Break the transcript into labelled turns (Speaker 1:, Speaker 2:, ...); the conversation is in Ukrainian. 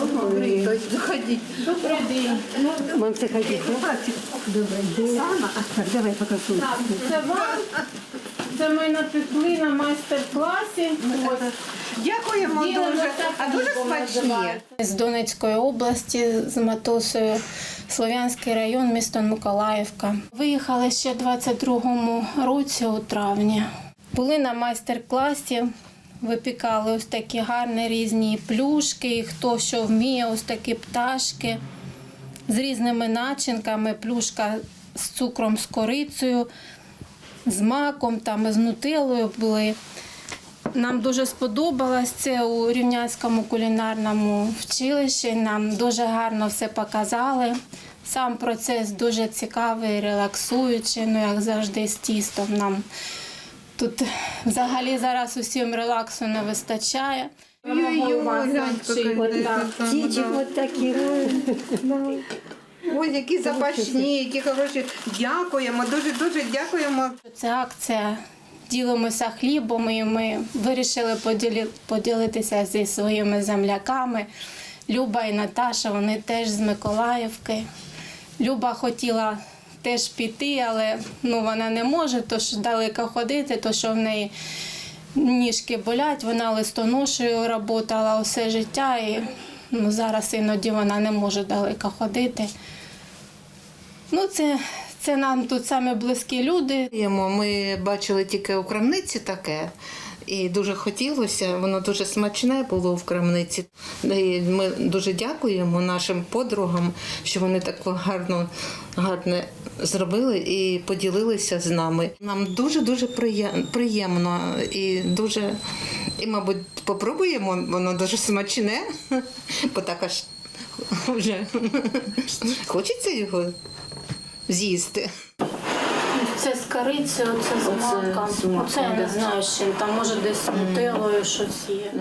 Speaker 1: Добрий. Заходіть.
Speaker 2: Добрий день.
Speaker 3: Вам заходить, да? Добрый день. Так, давай покажу.
Speaker 2: Так, це вам. Це ми напекли на майстер-класі. Ось.
Speaker 1: Дякуємо
Speaker 2: Ділимо
Speaker 1: дуже.
Speaker 2: так,
Speaker 1: А дуже смачні.
Speaker 2: З Донецької області, з Матосою, Слов'янський район, місто Миколаївка. Виїхали ще в 22-му році у травні. Були на майстер-класі, випікали ось такі гарні різні плюшки, хто що вміє, ось такі пташки з різними начинками, плюшка з цукром, з корицею, з маком, там, з нутеллою були. Нам дуже сподобалось це у Рівнянському кулінарному вчилищі. Нам дуже гарно все показали. Сам процес дуже цікавий, релаксуючий, ну як завжди з тістом. Нам тут взагалі зараз усім релаксу не вистачає.
Speaker 1: Ой-ой-ой,
Speaker 2: От так.
Speaker 3: Птичек вот таких.
Speaker 1: Ой, які запашні, які хороші. Дякуємо, дуже дуже дякуємо.
Speaker 2: Це акція. Ділимося хлібом, і ми вирішили поділитися зі своїми земляками. Люба і Наташа, вони теж з Миколаївки. Люба хотіла теж піти, але ну, вона не може, то ж далеко ходити, то що в неї ніжки болять, вона листоношею працювала усе життя, і ну, зараз іноді вона не може далеко ходити. Ну, це, це нам тут саме близькі люди.
Speaker 4: Ми бачили тільки у крамниці таке. І дуже хотілося, воно дуже смачне було в крамниці. І ми дуже дякуємо нашим подругам, що вони так гарно, гарно зробили і поділилися з нами. Нам дуже дуже приємно і дуже, і, мабуть, попробуємо, воно дуже смачне, бо так аж вже хочеться його з'їсти.
Speaker 2: Це з корицею, це з маком. Оце я не знаю з чим. Там може десь з нутеллою щось є.